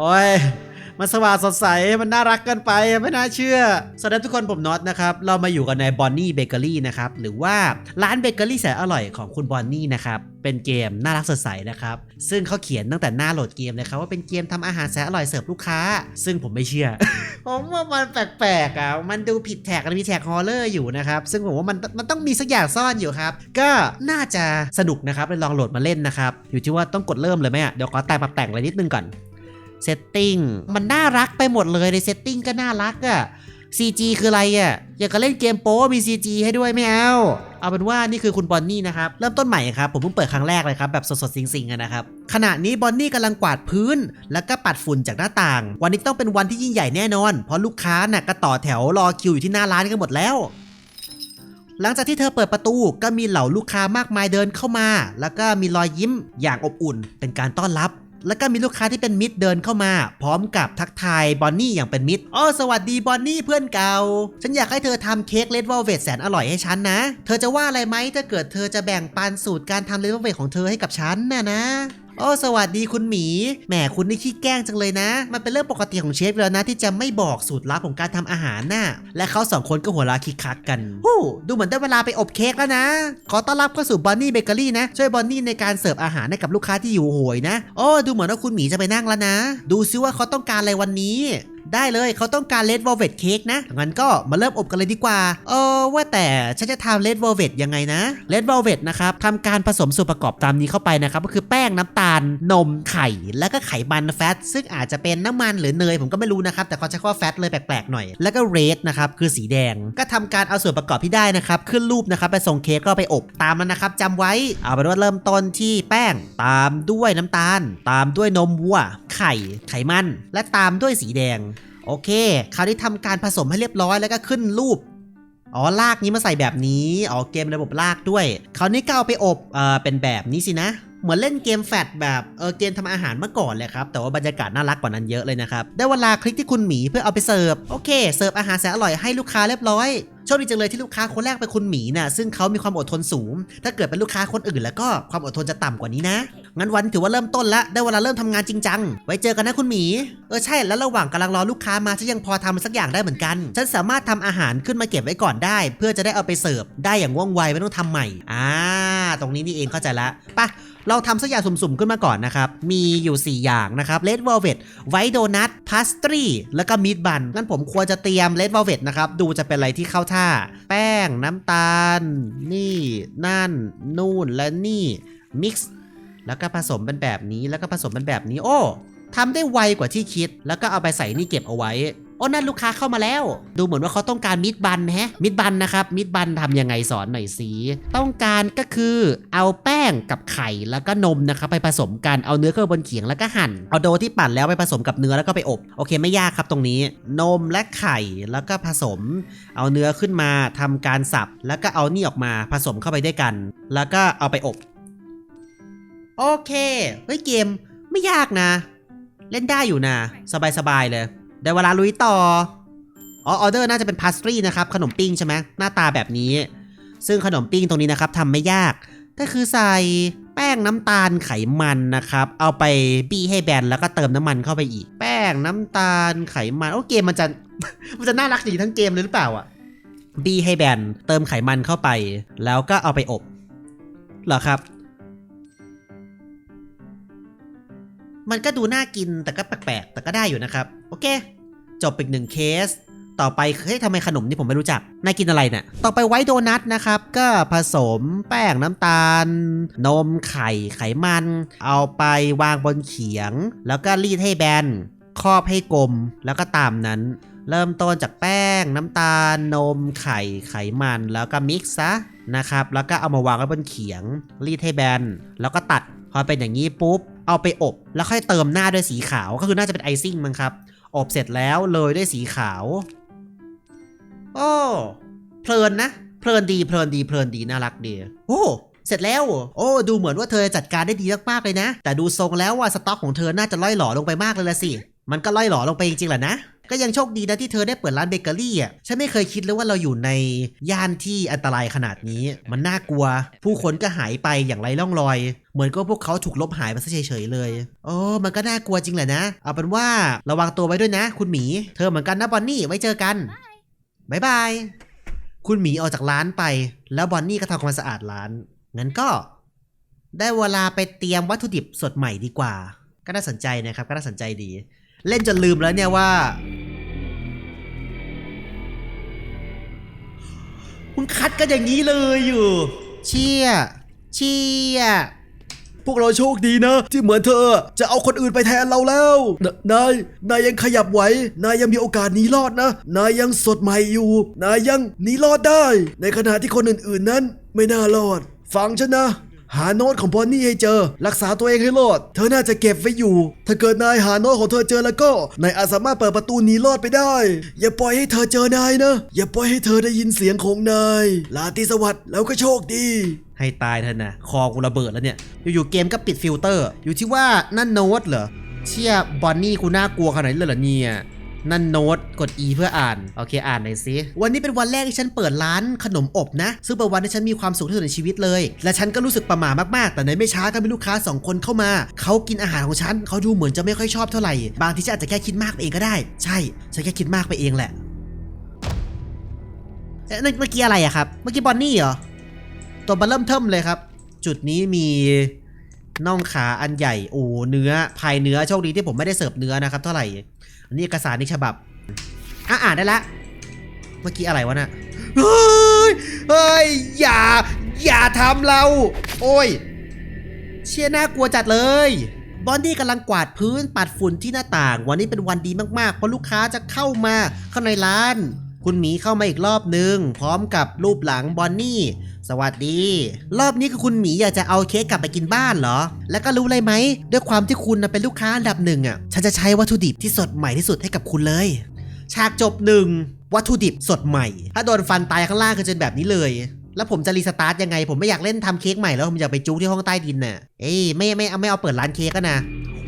โอ้ยมันสว่างสดใส มันน่ารักเกันไป ไม่น่าเชื่อ สวัสดีทุกคนผมน็อตนะครับ เรามาอยู่กันในบอนนี่เบเกอรี่นะครับ หรือว่าร้านเบเกอรี่แสนอร่อยของคุณบอนนี่นะครับ เป็นเกมน่ารักสดใสนะครับ ซึ่งเขาเขียนตั้งแต่หน้าโหลดเกมเลยครับว่าเป็นเกมทำอาหารแสนอร่อยเสิร์ฟลูกค้า ซึ่งผมไม่เชื่อ ผมว่ามันแปลกๆอะ มันดูผิดแท็กมันมีแท็กฮอลเลอร์อยู่นะครับ ซึ่งผมว่ามันมันต้องมีสักอย่างซ่อนอยู่ครับ ก็น่าจะสนุกนะครับไปลองโหลดมาเล่นนะครับ อยู่ที่ว่าต้องกดเริ่มเลยไหมอะ เดี๋ยวขอแต่งปรับแต่งอะไรนิดนึงก่อน เซตติ้งมันน่ารักไปหมดเลยในเซตติ้งก็น่ารักอะ่ะ CG คืออะไรอะ่ะอยากจะเล่นเกมโป๊มี CG ให้ด้วยไม่เอาเอาเป็นว่านี่คือคุณบอนนี่นะครับ เริ่มต้นใหม่ครับ ผมเพิ่งเปิดครั้งแรกเลยครับ แบบสดๆสิงๆนะครับ ขณะนี้บอนนี่กำลังกวาดพื้น แล้วก็ปัดฝุ่นจากหน้าต่าง วันนี้ต้องเป็นวันที่ยิ่งใหญ่แน่นอน เพราะลูกค้าน่ะก็ต่อแถวรอคิวอยู่ที่หน้าร้านกันหมดแล้ว หลังจากที่เธอเปิดประตูก็มีเหล่าลูกค้ามากมายเดินเข้ามา แล้วก็มีรอยยิ้มอย่างอบอุ่นเป็นการต้อนรับ แล้วก็มีลูกค้าที่เป็นมิตรเดินเข้ามา พร้อมกับทักทายบอนนี่อย่างเป็นมิตรอ๋อสวัสดีบอนนี่เพื่อนเก่า ฉันอยากให้เธอทำเค้กเลดวอลเวตแสนอร่อยให้ฉันนะ เธอจะว่าอะไรไหมถ้าเกิดเธอจะแบ่งปันสูตรการทำเลดวอลเวตของเธอให้กับฉันน่ะนะ โอ้สวัสดีคุณหมีแหมคุณนี่ขี้แกล้งจังเลยนะ มันเป็นเรื่องปกติของเชฟแล้วนะที่จะไม่บอกสูตรลับของการทำอาหารน่ะและเขาสองคนก็หัวเราะคิกคักกันฮู้ดูเหมือนได้เวลาไปอบเค้กแล้วนะ ขอต้อนรับเข้าสู่บอนนี่เบเกอรี่นะ ช่วยบอนนี่ในการเสิร์ฟอาหารให้กับลูกค้าที่อยู่โหยนะโอ้ดูเหมือนว่าคุณหมีจะไปนั่งแล้วนะ ดูซิว่าเขาต้องการอะไรวันนี้ ได้เลยเขาต้องการเลด v ว l เว t เค้กนะงั้นก็มาเริ่มอบกันเลยดีกว่า เออว่าแต่ฉันจะทำเลด v ว l เว t ยังไงนะเลด v ว l เว t นะครับทำการผสมส่วนประกอบตามนี้เข้าไปนะครับก็คือแป้งน้ำตาลนมไข่แล้วก็ไขมันแฟตซึ่งอาจจะเป็นน้ำมันหรือเนยผมก็ไม่รู้นะครับแต่เขาใช้คำว่าแฟตเลยแปลกๆหน่อย แล้วก็เรดนะครับคือสีแดงก็ทำการเอาส่วนประกอบที่ได้นะครับขึ้นรูปนะครับไปส่งเค้กก็ไปอบตามนั้นนะครับจำไว้เอาเป็นว่าเริ่มต้นที่แป้งตามด้วยน้ำตาล ตามด้วยนมวัว ไข่ไขมัน และตามด้วยสีแดง โอเค คราวนี้ทำการผสมให้เรียบร้อยแล้วก็ขึ้นรูป อ๋อ ลากนี้มาใส่แบบนี้ อ๋อ เกมระบบลากด้วย คราวนี้ก็เอาไปอบ เอ่อ เป็นแบบนี้สินะ เหมือนเล่นเกมแฟดแบบ เออ เกมทำอาหารเมื่อก่อนเลยครับ แต่ว่าบรรยากาศน่ารักกว่านั้นเยอะเลยนะครับ ได้เวลาคลิกที่คุณหมีเพื่อเอาไปเสิร์ฟ โอเค เสิร์ฟอาหารแสนอร่อยให้ลูกค้าเรียบร้อย โชคดีจังเลยที่ลูกค้าคนแรกเป็นคุณหมีน่ะซึ่งเขามีความอดทนสูง ถ้าเกิดเป็นลูกค้าคนอื่นแล้วก็ความอดทนจะต่ำกว่านี้นะ งั้นวันถือว่าเริ่มต้นละได้เวลาเริ่มทำงานจริงจัง ไว้เจอกันนะคุณหมี เออใช่ แล้วระหว่างกำลังรอลูกค้ามาฉันยังพอทำสักอย่างได้เหมือนกัน ฉันสามารถทำอาหารขึ้นมาเก็บไว้ก่อนได้ เพื่อจะได้เอาไปเสิร์ฟได้อย่างว่องไวไม่ต้องทำใหม่ อ่า ตรงนี้นี่เองเข้าใจละไปะ เราทำสักอย่างสุ่มๆขึ้นมาก่อนนะครับ มีอยู่ 4 อย่างนะครับเลด v ว l เว t ไวท์โดนัทพาสตรีแล้วก็มีดบันงั้นผมควรจะเตรียมเลด v ว l เว t นะครับ ดูจะเป็นอะไรที่เข้าท่า แป้งน้ำตาล นี่ นั่น นู่นและนี่มิกซ์แล้วก็ผสมเป็นแบบนี้แล้วก็ผสมเป็นแบบนี้โอ้ทำได้ไวกว่าที่คิด แล้วก็เอาไปใส่นี่เก็บเอาไว้ โอ้นั่นลูกค้าเข้ามาแล้ว ดูเหมือนว่าเขาต้องการมิดบันแฮะมิดบันนะครับมิดบันทำยังไงสอนหน่อยสิต้องการก็คือเอาแป้งกับไข่แล้วก็นมนะครับไปผสมกันเอาเนื้อเข้าบนเขียงแล้วก็หั่นเอาโดที่ปั่นแล้วไปผสมกับเนื้อแล้วก็ไปอบ โอเคไม่ยากครับตรงนี้ นมและไข่แล้วก็ผสม เอาเนื้อขึ้นมาทำการสับแล้วก็เอานี่ออกมาผสมเข้าไปด้วยกัน แล้วก็เอาไปอบ โอเคเฮ้ยเกมไม่ยากนะ เล่นได้อยู่นะ สบายๆเลย ได้เวลาลุยต่อ อ๋อออเดอร์น่าจะเป็นพาสตรีนะครับ ขนมปิ้งใช่ไหมหน้าตาแบบนี้ ซึ่งขนมปิ้งตรงนี้นะครับทำไม่ยาก ก็คือใส่แป้งน้ำตาลไขมันนะครับ เอาไปบี้ให้แบนแล้วก็เติมน้ำมันเข้าไปอีก แป้งน้ำตาลไขมันโอ้เกมมันจะ มันจะน่ารักอย่างนี้ทั้งเกมเลยหรือเปล่าอะบี้ให้แบนเติมไขมันเข้าไป แล้วก็เอาไปอบเหรอครับมันก็ดูน่ากินแต่ก็แปลกๆ แต่ก็ได้อยู่นะครับ โอเค จบอีกหนึ่งเคส ต่อไปเฮ้ยทำไมขนมนี่ผมไม่รู้จักนายกินอะไรเนี่ยต่อไปไวท์โดนัทนะครับ ก็ผสมแป้งน้ำตาล นมไข่ไขมัน เอาไปวางบนเขียง แล้วก็รีดให้แบนครอบให้กลมแล้วก็ตามนั้น เริ่มต้นจากแป้งน้ำตาล นมไข่ไขมัน แล้วก็มิกซ์ซะนะครับ แล้วก็เอามาวางไว้บนเขียง รีดให้แบน แล้วก็ตัด พอเป็นอย่างนี้ปุ๊บ เอาไปอบ แล้วค่อยเติมหน้าด้วยสีขาว ก็คือน่าจะเป็นไอซิ่งมั้งครับ อบเสร็จแล้วเลยด้วยสีขาว โอ้เพลินนะ เพลินดีเพลินดีเพลินดีน่ารักดี โอ้เสร็จแล้ว โอ้ดูเหมือนว่าเธอจัดการได้ดีมากๆเลยนะ แต่ดูทรงแล้วว่าสต็อกของเธอน่าจะล่อยหล่อลงไปมากเลยละสิ มันก็ล่อยหล่อลงไปจริงๆแหละนะ ก็ยังโชคดีนะที่เธอได้เปิดร้านเบเกอรี่อะฉันไม่เคยคิดเลยว่าเราอยู่ในย่านที่อันตรายขนาดนี้ มันน่ากลัว ผู้คนก็หายไปอย่างไรร่องรอย เหมือนก็พวกเขาถูกลบหายไปซะเฉยๆเลยโอ้มันก็น่ากลัวจริงแหละนะเอาเป็นว่าระวังตัวไว้ด้วยนะ คุณหมีเธอเหมือนกันนะบอนนี่ไว้เจอกันบายบายคุณหมีออกจากร้านไป แล้วบอนนี่ก็ทำความสะอาดร้านงั้นก็ได้เวลาไปเตรียมวัตถุดิบสดใหม่ดีกว่า ก็น่าสนใจนะครับ ก็น่าสนใจดี เล่นจนลืมแล้วเนี่ยว่ามึงคัดกันอย่างนี้เลยอยู่ เชี่ย เชี่ย พวกเราโชคดีนะ ที่เหมือนเธอจะเอาคนอื่นไปแทนเราแล้วนนาย นายยังขยับไหว นายยังมีโอกาสหนีรอดนะ นายยังสดใหม่อยู่ นายยังหนีรอดได้ ในขณะที่คนอื่นๆนั้นไม่น่ารอด ฟังฉันนะ หาโน้ตของบอนนี่ให้เจอ รักษาตัวเองให้รอด เธอน่าจะเก็บไว้อยู่ ถ้าเกิดนายหาโน้ตของเธอเจอแล้วก็นายอาจสามารถเปิดประตูหนีรอดไปได้ อย่าปล่อยให้เธอเจอนายนะ อย่าปล่อยให้เธอได้ยินเสียงของนายลาตรีสวัสดิ์แล้วก็โชคดีให้ตายเถอะนะคอกูระเบิดแล้วเนี่ย อยู่ๆเกมก็ปิดฟิลเตอร์ อยู่ที่ว่านั่นโน้ตเหรอเชี่ยบอนนี่กูน่ากลัวขนาดนี้เลยเหรอเนี่ย นั่นโน้ตกด E เพื่ออ่าน โอเคอ่านหน่อยสิวันนี้เป็นวันแรกที่ฉันเปิดร้านขนมอบนะ ซึ่งเป็นวันที่ฉันมีความสุขที่สุดในชีวิตเลย และฉันก็รู้สึกประหม่ามากๆ แต่ในไม่ช้าก็มีลูกค้าสองคนเข้ามา เขากินอาหารของฉันเขาดูเหมือนจะไม่ค่อยชอบเท่าไหร่ บางทีฉันอาจจะแค่คิดมากไปเองก็ได้ ใช่ฉันแค่คิดมากไปเองแหละเอ๊ะนั่นเมื่อกี้อะไรอะครับ เมื่อกี้บอนนี่เหรอ ตัวบัลเริ่มเทิมเลยครับ จุดนี้มีน่องขาอันใหญ่ โอ้ เนื้อ ภายเนื้อ โชคดีที่ผมไม่ได้เสิร์ฟเนื้อนะครับเท่าไหร่ นนี้เอกสารอีกฉบับอะอ่านได้ละเมื่อกี้อะไรวะน่ะเฮ้ยเฮ้ยอย่า อย่าทำเรา โอ้ย เชี่ยน่ากลัวจัดเลยบอนดี้กำลังกวาดพื้นปัดฝุ่นที่หน้าต่าง วันนี้เป็นวันดีมากๆ เพราะลูกค้าจะเข้ามาข้างในร้าน คุณหมีเข้ามาอีกรอบนึง พร้อมกับรูปหลังบอนนี่ สวัสดี รอบนี้คือคุณหมีอยากจะเอาเค้กกลับไปกินบ้านเหรอ แล้วก็รู้เลยไหม ด้วยความที่คุณเป็นลูกค้าอันดับหนึ่งอะ ฉันจะใช้วัตถุดิบที่สดใหม่ที่สุดให้กับคุณเลย ฉากจบหนึ่งวัตถุดิบสดใหม่ ถ้าโดนฟันตายข้างล่างก็จะเป็นแบบนี้เลย แล้วผมจะรีสตาร์ทยังไง ผมไม่อยากเล่นทำเค้กใหม่แล้วผมอยากไปจุกที่ห้องใต้ดินน่ะ เอ้ยไม่ไม่เอาไม่เอาเปิดร้านเค้กกันนะ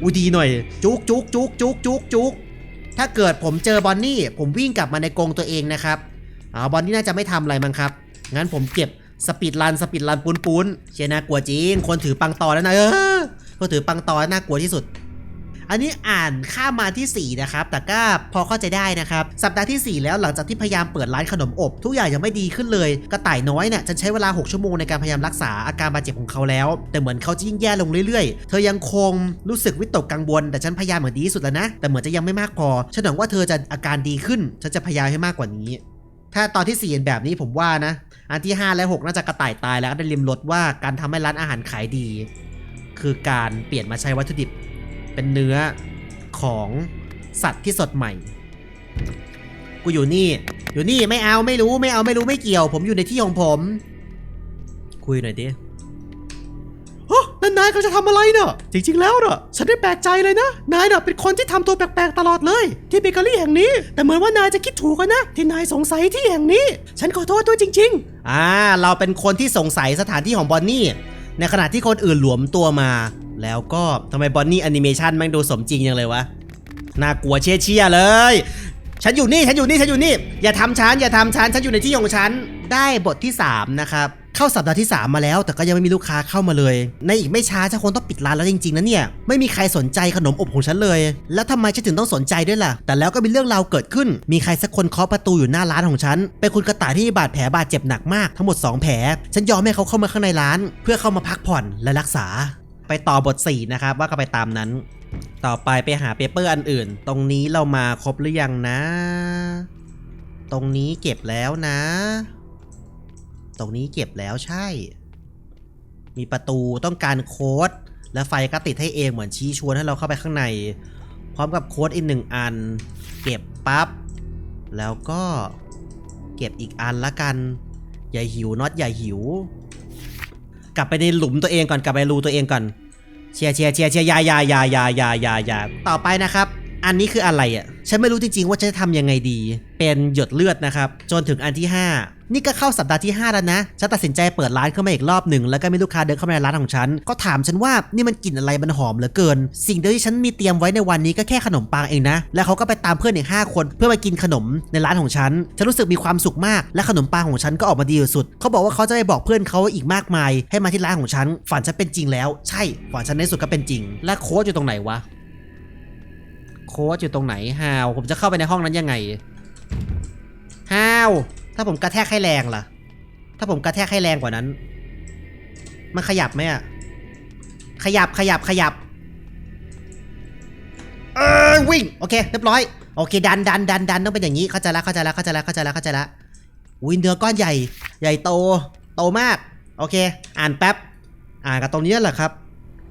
อูดีหน่อย จุกจุกจุกจุกจุกจุกถ้าเกิดผมเจอบอนนี่ผมวิ่งกลับมาในกรงตัวเองนะครับอ๋อบอนนี่น่าจะไม่ทำอะไรมั้งครับงั้นผมเก็บ สปีดรันสปีดรันปูนปูนเชียน่ากลัวจริง คนถือปังตอแล้วนะเออคนถือปังตอน่ากลัวที่สุด อันนี้อ่านข้ามมาที่ 4 นะครับ แต่ก็พอเข้าใจได้นะครับ สัปดาห์ที่ 4 แล้วหลังจากที่พยายามเปิดร้านขนมอบ ทุกอย่างยังไม่ดีขึ้นเลย กระต่ายน้อยเนี่ยฉันใช้เวลา 6 ชั่วโมงในการพยายามรักษาอาการบาดเจ็บของเขาแล้ว แต่เหมือนเขาจะยิ่งแย่ลงเรื่อยๆ เธอยังคงรู้สึกวิตกกังวลแต่ฉันพยายามเหมือนดีที่สุดแล้วนะ แต่เหมือนจะยังไม่มากพอ ฉันหวังว่าเธอจะอาการดีขึ้น ฉันจะพยายามให้มากกว่านี้ ถ้าตอนที่4เป็นแบบนี้ผมว่านะ อันที่ 5 และ 6 น่าจะกระต่ายตายแล้วก็ได้ริมรถว่าการทำให้ร้านอาหารขายดี คือการเปลี่ยนมาใช้วัตถุดิบ เป็นเนื้อของสัตว์ที่สดใหม่ กูอยู่นี่ อยู่นี่ไม่เอาไม่รู้ไม่เอาไม่รู้ไม่เกี่ยว ผมอยู่ในที่ของผม คุยหน่อยดิ นายเขาจะทำอะไรเน่ะจริงๆแล้วเน่ะฉันไม่แปลกใจเลยนะ นายเน่ะเป็นคนที่ทำตัวแปลกๆตลอดเลย ที่เบเกอรี่แห่งนี้ แต่เหมือนว่านายจะคิดถูกนะ ที่นายสงสัยที่แห่งนี้ ฉันขอโทษด้วยจริง ๆ อ่า เราเป็นคนที่สงสัยสถานที่ของบอนนี่ ในขณะที่คนอื่นหลวมตัวมา แล้วก็ทำไมบอนนี่แอนิเมชันแม่งดูสมจริงยังเลยวะ น่ากลัวเชี่ยเชี่ยเลย ฉันอยู่นี่ ฉันอยู่นี่ ฉันอยู่นี่ อย่าทำฉัน อย่าทำฉัน ฉันอยู่ในที่ของฉัน ได้บทที่ 3 นะครับ เข้าสัปดาห์ที่ 3 มาแล้ว แต่ก็ยังไม่มีลูกค้าเข้ามาเลย ในอีกไม่ช้าฉันคงต้องปิดร้านแล้วจริงๆนะเนี่ยไม่มีใครสนใจขนมอบของฉันเลย แล้วทำไมฉันถึงต้องสนใจด้วยล่ะ แต่แล้วก็มีเรื่องราวเกิดขึ้น มีใครสักคนเคาะประตูอยู่หน้าร้านของฉัน เป็นคุณกระต่ายที่มีบาดแผลบาดเจ็บหนักมากทั้งหมด 2 แผล ฉันยอมให้เขาเข้ามาข้างในร้าน เพื่อเข้ามาพักผ่อนและรักษา ไปต่อบท4นะครับว่าก็ไปตามนั้น ต่อไปไปหาเปเปอร์อันอื่น ตรงนี้เรามาครบหรือยังนะ ตรงนี้เก็บแล้วนะ ตรงนี้เก็บแล้วใช่ มีประตูต้องการโค้ด และไฟก็ติดให้เองเหมือนชี้ชวนให้เราเข้าไปข้างใน พร้อมกับโค้ดอีกหนึ่งอัน เก็บปั๊บ แล้วก็เก็บอีกอันละกัน อย่าหิวน็อตอย่าหิว กลับไปในหลุมตัวเองก่อนกลับไปรูตัวเองก่อนเชียร์เชียร์เชียร์เชียร์ยายายายายายายาต่อไปนะครับ อันนี้คืออะไรอะ ฉันไม่รู้จริงๆว่าจะทำยังไงดี เป็นหยดเลือดนะครับ จนถึงอันที่ 5 นี่ก็เข้าสัปดาห์ที่ 5 แล้วนะ ฉันตัดสินใจเปิดร้านเข้ามาอีกรอบหนึ่ง แล้วก็มีลูกค้าเดินเข้ามาในร้านของฉัน ก็ถามฉันว่านี่มันกลิ่นอะไรมันหอมเหลือเกิน สิ่งเดียวที่ฉันมีเตรียมไว้ในวันนี้ก็แค่ขนมปังเองนะ แล้วเขาก็ไปตามเพื่อนอีก5คนเพื่อมากินขนมในร้านของฉัน ฉันรู้สึกมีความสุขมาก และขนมปังของฉันก็ออกมาดีสุด เขาบอกว่าเขาจะไปบอกเพื่อนเขาอีกมากมาย ให้มาที่ร้านของฉัน ฝันฉันเป็นจริงแล้ว ใช่ ฝันฉันในสุดก็เป็นจริง และโค้ดอยู่ตรงไหนวะ โค้ดอยู่ตรงไหนฮาวผมจะเข้าไปในห้องนั้นยังไงฮาวถ้าผมกระแทกให้แรงล่ะ ถ้าผมกระแทกให้แรงกว่านั้น มันขยับไหมอะขยับขยับขยับ เออวิ่งโอเคเรียบร้อยโอเคดันดันดันดันต้องเป็นอย่างนี้เข้าใจล้วเข้าใจล้วเข้าใจล้วเข้าใจล้วเข้าใจล้ววินเดอร์ก้อนใหญ่ ใหญ่โต โตมาก โอเค อ่านแป๊บ อ่านกับตรงนี้แหละครับ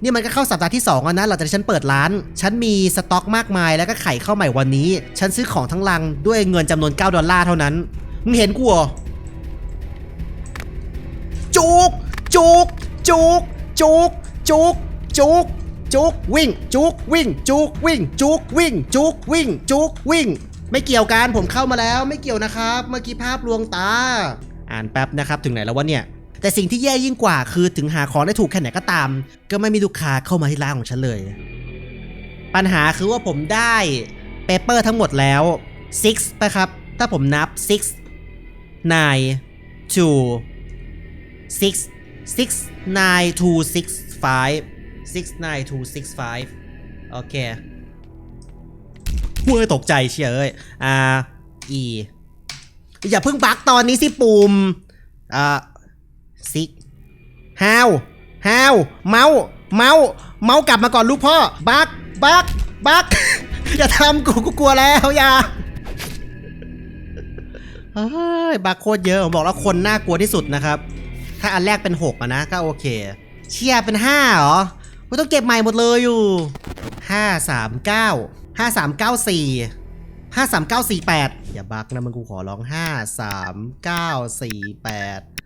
นี่มันก็เข้าสัปดาห์ที่2แล้วนะหลังจากที่ฉันเปิดร้าน ฉันมีสต็อกมากมายแล้วก็ไข่เข้าใหม่วันนี้ ฉันซื้อของทั้งลังด้วยเงินจำนวน 9 ดอลลาร์เท่านั้น มึงเห็นกูเหรอจุกจุกจุกจุกจุกจุกจุกวิ่งจุกวิ่งจุกวิ่งจุกวิ่งจุกวิ่งจุกวิ่ง ไม่เกี่ยวกันผมเข้ามาแล้วไม่เกี่ยวนะครับ เมื่อกี้ภาพลวงตา อ่านแป๊บนะครับ ถึงไหนแล้ววะเนี่ย แต่สิ่งที่แย่ยิ่งกว่าคือถึงหาของได้ถูกแค่ไหนก็ตาม ก็ไม่มีลูกค้าเข้ามาที่ร้านของฉันเลย ปัญหาคือว่าผมได้เปเปอร์ทั้งหมดแล้ว6นะครับ ถ้าผมนับ6 9 2 6 6 9 2 6 5 6 9 2 6 5โอเคเมื่อตกใจเชียเอ้ยอ่า E อย่าเพิ่งบักตอนนี้สิปุ่มอ่า ซิกฮาวฮาวเมาส์เมาส์เมาส์กลับมาก่อนลูกพ่อ บักบักบักอย่าทำกูกูกลัวแล้วอย่าเฮ้ยบักโคตรเยอะผมบอกแล้วคนน่ากลัวที่สุดนะครับ ถ้าอันแรกเป็น6อะนะก็โอเค เชียร์เป็น5เหรอกูต้องเก็บใหม่หมดเลยอยู่5 3 9 5 3 9 4 5 3 9 4 8อย่าบักนะมึงกูขอร้อง5 3 9 4 8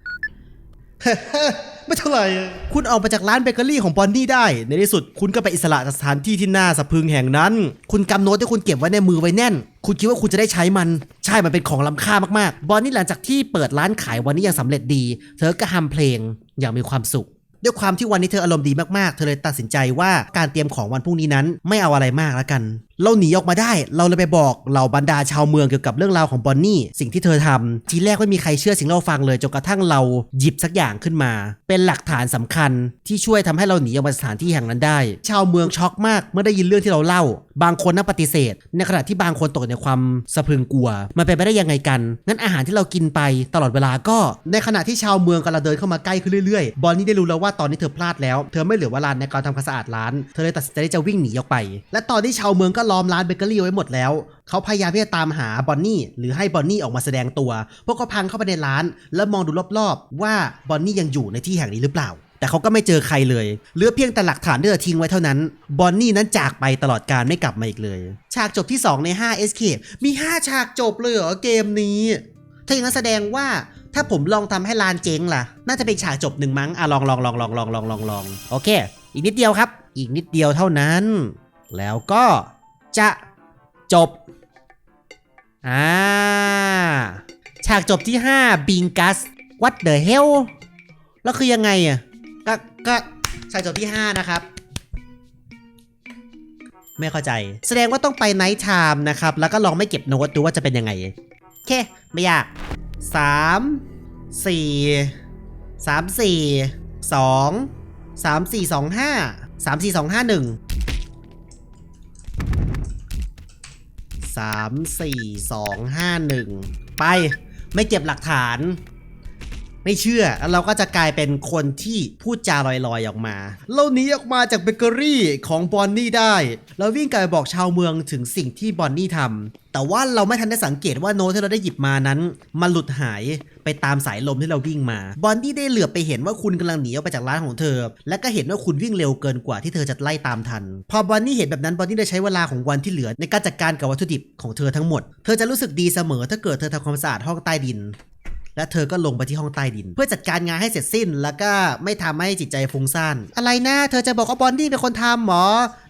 ไม่เท่าไหร่ คุณออกมาจากร้านเบเกอรี่ของบอนนี่ได้ ในที่สุดคุณก็ไปอิสระจากสถานที่ที่น่าสะพรึงแห่งนั้น คุณกำโน้ตที่คุณเก็บไว้ในมือไว้แน่น คุณคิดว่าคุณจะได้ใช้มัน ใช่ มันเป็นของล้ำค่ามากๆ บอนนี่หลังจากที่เปิดร้านขายวันนี้อย่างสำเร็จดี เธอก็ทำเพลงอย่างมีความสุข ด้วยความที่วันนี้เธออารมณ์ดีมากๆ เธอเลยตัดสินใจว่าการเตรียมของวันพรุ่งนี้นั้น ไม่เอาอะไรมากแล้วกันเราหนีออกมาได้ เราเลยไปบอกเหล่าบรรดาชาวเมืองเกี่ยวกับเรื่องราวของบอนนี่ สิ่งที่เธอทำทีแรกไม่มีใครเชื่อสิ่งที่เราฟังเลยจนกระทั่งเราหยิบสักอย่างขึ้นมา เป็นหลักฐานสำคัญที่ช่วยทำให้เราหนีออกมาสถานที่แห่งนั้นได้ ชาวเมืองช็อกมากเมื่อได้ยินเรื่องที่เราเล่า บางคนน่าปฏิเสธ ในขณะที่บางคนตกในความสะพรึงกลัว มันเป็นไปได้ยังไงกันงั้นอาหารที่เรากินไปตลอดเวลาก็ ในขณะที่ชาวเมืองกำลังเดินเข้ามาใกล้ขึ้นเรื่อยๆ บอนนี่ได้รู้แล้วว่าตอนนี้เธอพลาดแล้ว เธอไม่เหลือเวลาในการทำความสะอาดร้าน เธอเลยตัดสินใจจะวิ่งหนีออกไป และตอนที่ชาวเมืองก็ล้อมร้านเบเกอรี่ไว้หมดแล้ว เขาพยายามที่จะตามหาบอนนี่หรือให้บอนนี่ออกมาแสดงตัว พวกเขาพังเข้าไปในร้าน แล้วมองดูรอบๆ ว่าบอนนี่ยังอยู่ในที่แห่งนี้หรือเปล่า แต่เขาก็ไม่เจอใครเลยเหลือเพียงแต่หลักฐานที่เธอทิ้งไว้เท่านั้น บอนนี่นั้นจากไปตลอดการไม่กลับมาอีกเลย ฉากจบที่ 2 ใน5 Escape มี 5 ฉากจบเลยเหรอเกมนี้ ถ้าอย่างนั้นแสดงว่าถ้าผมลองทำให้ลานเจ๊งล่ะ น่าจะเป็นฉากจบหนึ่งมั้งอะลองลองลองลองลองลองลองลองโอเค อีกนิดเดียวครับ อีกนิดเดียวเท่านั้น แล้วก็ จะจบ อ่า ฉากจบที่ 5 บิงกัส what the hell แล้วคือยังไงอะ ก็ก็ฉากจบที่ 5 นะครับ ไม่เข้าใจ แสดงว่าต้องไปไนท์ไทม์นะครับ แล้วก็ลองไม่เก็บโน้ตดูว่าจะเป็นยังไงโอเค ไม่ยากสามสี่สามสี่สองสามสี่สองห้าสามสี่สองห้าหนึ่ง 3 4 2 5 1 ไป ไม่เก็บหลักฐาน ไม่เชื่อแล้วเราก็จะกลายเป็นคนที่พูดจาลอยๆออกมาเราหนีออกมาจากเบเกอรี่ของบอนนี่ได้ เราวิ่งกลับไปบอกชาวเมืองถึงสิ่งที่บอนนี่ทำแต่ว่าเราไม่ทันได้สังเกตว่าโน้ตที่เราได้หยิบมานั้น มันหลุดหายไปตามสายลมที่เราวิ่งมา บอนนี่ได้เหลือบไปเห็นว่าคุณกำลังหนีออกไปจากร้านของเธอ และก็เห็นว่าคุณวิ่งเร็วเกินกว่าที่เธอจะไล่ตามทัน พอบอนนี่เห็นแบบนั้นบอนนี่ได้ใช้เวลาของวันที่เหลือในการจัดการกับวัตถุดิบของเธอทั้งหมด เธอจะรู้สึกดีเสมอถ้าเกิดเธอทำความสะอาดห้องใต้ดิน และเธอก็ลงไปที่ห้องใต้ดิน เพื่อจัดการงานให้เสร็จสิ้น แล้วก็ไม่ทำให้จิตใจฟุ้งซ่านอะไรนะเธอจะบอกว่าบอนดี้เป็นคนทำหมอ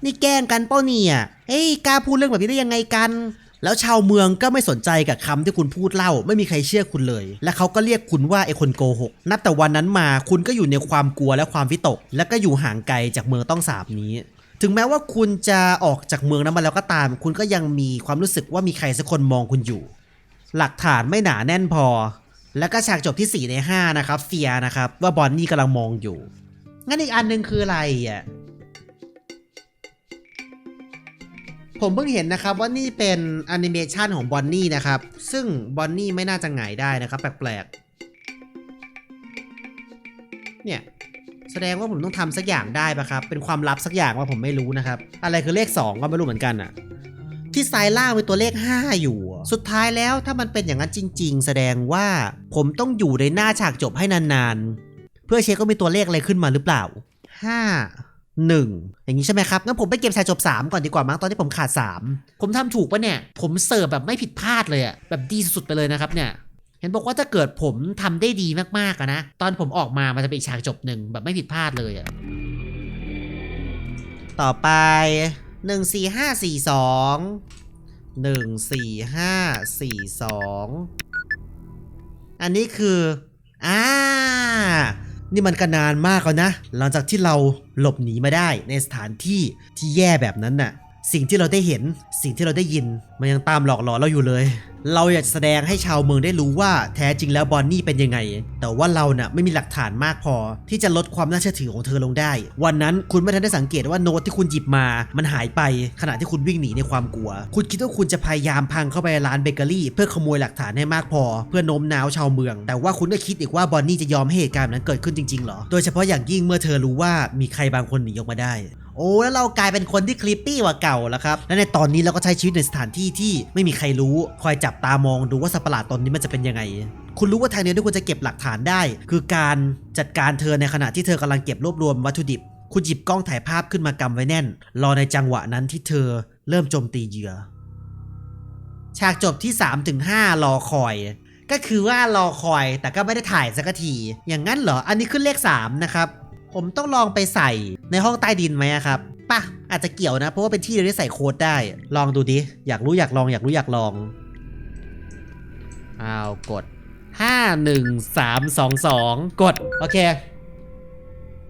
นี่แกล้งกันเป้าเนี่ยเฮ้ยกล้าพูดเรื่องแบบนี้ได้ยังไงกันแล้วชาวเมืองก็ไม่สนใจกับคำที่คุณพูดเล่า ไม่มีใครเชื่อคุณเลย และเขาก็เรียกคุณว่าไอ้คนโกหก นับแต่วันนั้นมาคุณก็อยู่ในความกลัวและความวิตก และก็อยู่ห่างไกลจากเมืองต้องสาบนี้ ถึงแม้ว่าคุณจะออกจากเมืองนั้นมาแล้วก็ตาม คุณก็ยังมีความรู้สึกว่ามีใครสักคนมองคุณอยู่ หลักฐานไม่หนาแน่นพอ แล้วก็ฉากจบที่ 4 ใน 5 นะครับเฟียนะครับ ว่าบอนนี่กำลังมองอยู่ งั้นอีกอันหนึงคืออะไรอะ ผมเพิ่งเห็นนะครับว่านี่เป็นแอนิเมชันของบอนนี่นะครับ ซึ่งบอนนี่ไม่น่าจะหงายได้นะครับ แปลกๆ เนี่ย แสดงว่าผมต้องทำสักอย่างได้ปะครับ เป็นความลับสักอย่างว่าผมไม่รู้นะครับ อะไรคือเลข 2 ก็ไม่รู้เหมือนกันอะ ที่ซ้ายล่างเป็นตัวเลข 5 อยู่อะสุดท้ายแล้วถ้ามันเป็นอย่างนั้นจริง ๆ แสดงว่าผมต้องอยู่ในหน้าฉากจบให้นานๆ เพื่อเช็คว่ามีตัวเลขอะไรขึ้นมาหรือเปล่า 5 1 อย่างนี้ใช่ไหมครับ งั้นผมไปเก็บฉากจบ 3 ก่อนดีกว่ามั้งตอนที่ผมขาด 3 ผมทำถูกปะเนี่ย ผมเสิร์ฟแบบไม่ผิดพลาดเลยอะแบบดีสุดๆไปเลยนะครับเนี่ย เห็นบอกว่าถ้าเกิดผมทำได้ดีมากๆอะนะ ตอนผมออกมามันจะเป็นอีกฉากจบหนึ่งแบบไม่ผิดพลาดเลยอะต่อไป 1 4 5 4 2 1 4 5 4 2อันนี้คืออ่านี่มันก็นานมากแล้วนะ หลังจากที่เราหลบหนีมาได้ในสถานที่ที่แย่แบบนั้นน่ะ สิ่งที่เราได้เห็นสิ่งที่เราได้ยิน มันยังตามหลอกหลอนเราอยู่เลย เราอยากจะแสดงให้ชาวเมืองได้รู้ว่าแท้จริงแล้วบอนนี่เป็นยังไง แต่ว่าเราเน่ะไม่มีหลักฐานมากพอ ที่จะลดความน่าเชื่อถือของเธอลงได้ วันนั้นคุณไม่ทันได้สังเกตว่าโน้ตที่คุณหยิบมา มันหายไป ขณะที่คุณวิ่งหนีในความกลัว คุณคิดว่าคุณจะพยายามพังเข้าไปในร้านเบเกอรี่ เพื่อขโมยหลักฐานให้มากพอ เพื่อโน้มน้าวชาวเมือง แต่ว่าคุณก็คิดอีกว่าบอนนี่จะยอมให้เหตุการณ์นั้นเกิดขึ้นจริงๆหรอ โดยเฉพาะอย่างยิ่งเมื่อเธอรู้ว่ามีใครบางคนหนีออกมาได้ โอ้แล้วเรากลายเป็นคนที่คลิปปี้กว่าเก่าแล้วครับและในตอนนี้เราก็ใช้ชีวิตในสถานที่ที่ไม่มีใครรู้คอยจับตามองดูว่าสัตว์ประหลาดตนนี้มันจะเป็นยังไง คุณรู้ว่าทางเดียวที่คุณจะเก็บหลักฐานได้ คือการจัดการเธอในขณะที่เธอกำลังเก็บรวบรวมวัตถุดิบ คุณหยิบกล้องถ่ายภาพขึ้นมากำไว้แน่น รอในจังหวะนั้นที่เธอเริ่มโจมตีเหยื่อฉากจบที่3-5รอคอยก็คือว่ารอคอยแต่ก็ไม่ได้ถ่ายสักที อย่างนั้นเหรอ อันนี้ขึ้นเลข 3 นะครับ ผมต้องลองไปใส่ในห้องใต้ดินไหมครับป่ะอาจจะเกี่ยวนะ เพราะว่าเป็นที่เดียวที่ใส่โค้ดได้ ลองดูดิ อยากรู้อยากลองอยากรู้อยากลองอ้าวกด 5 1 3 2 2 กด โอเค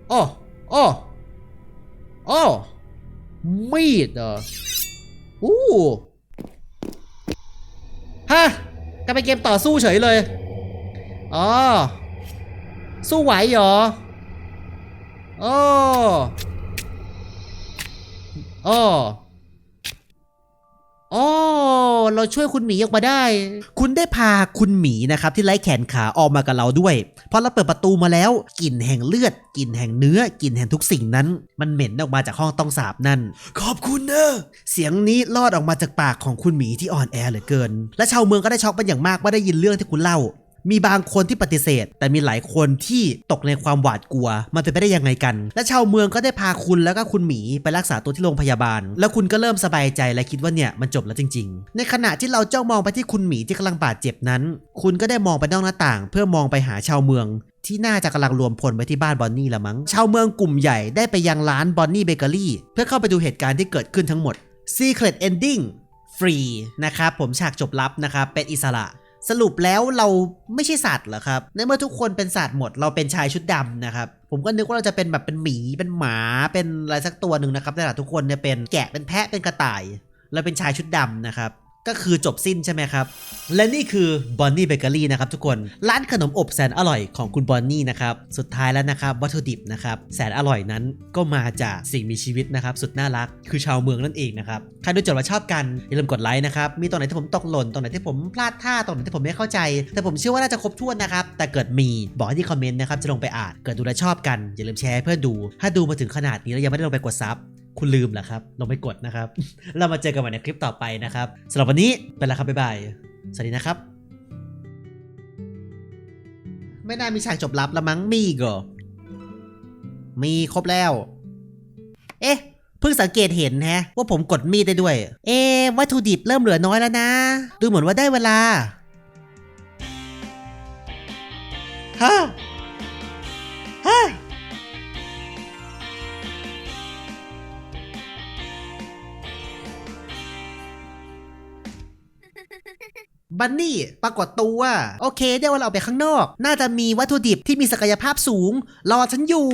โอ้ โอ้ โอ้ มีดเหรออู้ฮะกลายเป็นเกมต่อสู้เฉยเลย อ๋อ สู้ไหวเหรอ โอ้โอ้โอ้เราช่วยคุณหมีออกมาได้ คุณได้พาคุณหมีนะครับที่ไร้แขนขาออกมากับเราด้วยพอเราเปิดประตูมาแล้วกลิ่นแห่งเลือดกลิ่นแห่งเนื้อกลิ่นแห่งทุกสิ่งนั้น มันเหม็นออกมาจากห้องต้องสาบนั่น ขอบคุณเนอะเสียงนี้ลอดออกมาจากปากของคุณหมีที่อ่อนแอเหลือเกิน และชาวเมืองก็ได้ช็อกเป็นอย่างมากเมื่อได้ยินเรื่องที่คุณเล่า มีบางคนที่ปฏิเสธ แต่มีหลายคนที่ตกในความหวาดกลัว มันเป็นไปได้ยังไงกัน และชาวเมืองก็ได้พาคุณแล้วก็คุณหมีไปรักษาตัวที่โรงพยาบาล แล้วคุณก็เริ่มสบายใจและคิดว่าเนี่ยมันจบแล้วจริง ๆ ในขณะที่เราจ้องมองไปที่คุณหมีที่กำลังบาดเจ็บนั้น คุณก็ได้มองไปนอกหน้าต่าง เพื่อมองไปหาชาวเมืองที่น่าจะกำลังรวมพลไปที่บ้านบอนนี่ละมั้ง ชาวเมืองกลุ่มใหญ่ได้ไปยังร้านบอนนี่เบเกอรี่เพื่อเข้าไปดูเหตุการณ์ที่เกิดขึ้นทั้งหมด Secret Ending ฟรีนะครับผมฉากจบลับนะครับเป็นอิสระ สรุปแล้วเราไม่ใช่สัตว์เหรอครับ ในเมื่อทุกคนเป็นสัตว์หมด เราเป็นชายชุดดำนะครับ ผมก็นึกว่าเราจะเป็นแบบเป็นหมี เป็นหมา เป็นอะไรสักตัวหนึ่งนะครับแต่ทุกคนเนี่ยเป็นแกะ เป็นแพะ เป็นกระต่าย เราเป็นชายชุดดำนะครับ ก็คือจบสิ้นใช่ไหมครับ และนี่คือบอนนี่เบเกอรี่นะครับทุกคน ร้านขนมอบแสนอร่อยของคุณบอนนี่นะครับ สุดท้ายแล้วนะครับวัตถุดิบนะครับแสนอร่อยนั้นก็มาจากสิ่งมีชีวิตนะครับ สุดน่ารักคือชาวเมืองนั่นเองนะครับ ใครดูจบแล้วชอบกัน อย่าลืมกดไลค์นะครับ มีตรงไหนที่ผมตกหล่นตรงไหนที่ผมพลาดท่าตรงไหนที่ผมไม่เข้าใจ แต่ผมเชื่อว่าน่าจะครบถ้วนนะครับ แต่เกิดมีบอกที่คอมเมนต์นะครับจะลงไปอ่าน เกิดดูแลชอบกันอย่าลืมแชร์เพื่อนดู ถ้าดูมาถึงขนาดนี้แล้วยังไม่ได้ลงไปกดซับ คุณลืมเหรอครับ ลงไปกดนะครับ เรามาเจอกันใหม่ในคลิปต่อไปนะครับสำหรับวันนี้เป็นแล้วครับบ๊ายบาย สวัสดีนะครับ ไม่น่ามีฉากจบลับละมั้งมีอีกเหรอมีครบแล้ว เอ๊ะเพิ่งสังเกตเห็นแฮะ ว่าผมกดมีดได้ด้วย เอ๊ะวัตถุดิบเริ่มเหลือน้อยแล้วนะ ดูเหมือนว่าได้เวลาฮะฮะ บันนี่ปรากฏตัวโอเคได้ว่าเราออกไปข้างนอก น่าจะมีวัตถุดิบที่มีศักยภาพสูง รอฉันอยู่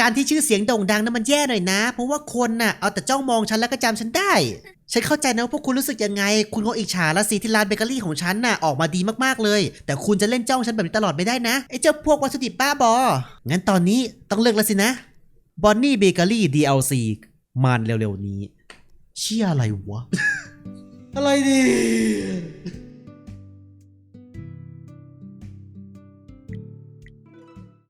การที่ชื่อเสียงโด่งดังนั้นมันแย่หน่อยนะ เพราะว่าคนน่ะเอาแต่จ้องมองฉันแล้วก็จำฉันได้ ฉันเข้าใจนะว่าพวกคุณรู้สึกยังไง คุณคงอิจฉาละสิที่ร้านเบเกอรี่ของฉันน่ะออกมาดีมากๆเลย แต่คุณจะเล่นจ้องฉันแบบนี้ตลอดไม่ได้นะไอ้เจ้าพวกวัตถุดิบบ้าบอ งั้นตอนนี้ต้องเลือกแล้วสินะบอนนี่เบเกอรี่ DLC มันเร็วๆนี้ เชี่ยอะไรวะ อะไรดี